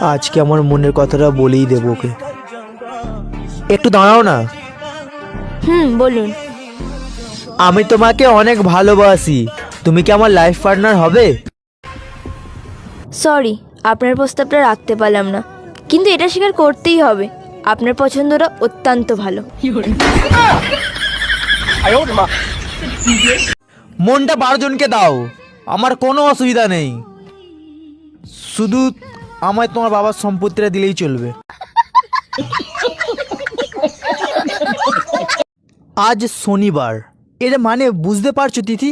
আজকে আমার মনের কথাটা বলেই দেবো ওকে। একটু দাঁড়াও না। হুম বলুন। আমি তোমাকে অনেক ভালোবাসি। তুমি কি আমার লাইফ পার্টনার হবে? সরি আপনার প্রস্তাবটা রাখতে পারলাম না। কিন্তু এটা স্বীকার করতেই হবে। আপনার পছন্দটা অত্যন্ত ভালো। মনটা বারো জনকে দাও। আমার কোনো অসুবিধা নেই। শুধু আমায় তোমার বাবার সম্পত্তিটা দিলেই চলবে। আজ শনিবার। এর মানে বুঝতে পারছ তিথি?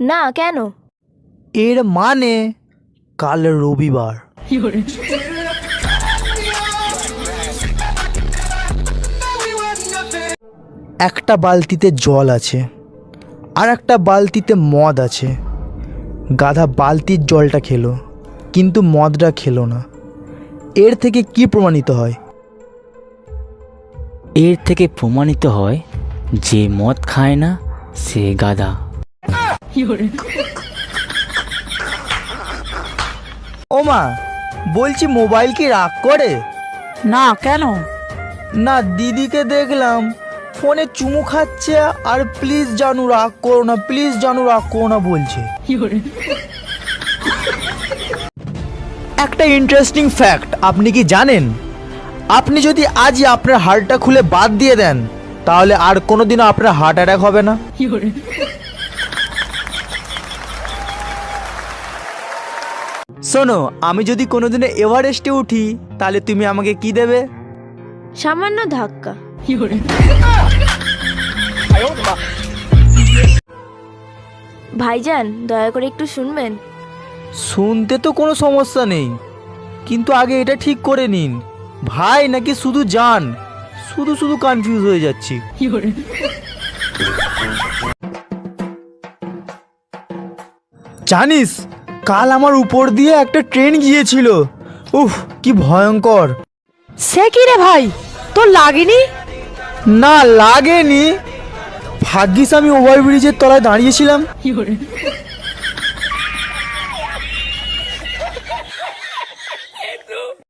না কেন? এর মানে কাল রবিবার। একটা বালতিতে জল আছে আর একটা বালতিতে মদ আছে। গাধা বালতির জলটা খেলো। কিন্তু মদটা খেলো না। এর থেকে কি প্রমাণিত হয়? এর থেকে প্রমাণিত হয় যে মদ খায় না সে গাদা ও মা বলছি মোবাইল কি রাগ করে? না কেন? না দিদিকে দেখলাম। ফোনে চুমু খাচ্ছে আর প্লিজ জানু রাগ করো না প্লিজ জানু রাগ করো না বলছে। একটা ইন্টারেস্টিং ফ্যাক্ট আপনি কি জানেন? আপনি যদি আজই আপনার হার্টটা খুলে বাদ দিয়ে দেন, তাহলে আর কোনোদিনও আপনার হার্ট অ্যাটাক হবে না। শোনো, আমি যদি কোনোদিনও এভারেস্টে উঠি, তাহলে তুমি আমাকে কি দেবে? সামান্য ধাক্কা। ভাইজান, দয়া করে একটু শুনবেন? শুনতে তো কোনো সমস্যা নেই। কিন্তু আগে এটা ঠিক করে নিন। ভাই নাকি শুধু যান? শুধু শুধু কনফিউজ হয়ে যাচ্ছি। জানিস কাল আমার উপর দিয়ে একটা ট্রেন গিয়েছিল। উফ কি ভয়ঙ্কর। সে কি রে ভাই? তোর লাগেনি? না লাগেনি। ভাগ্যিস আমি ওভারব্রিজের তলায় দাঁড়িয়েছিলাম।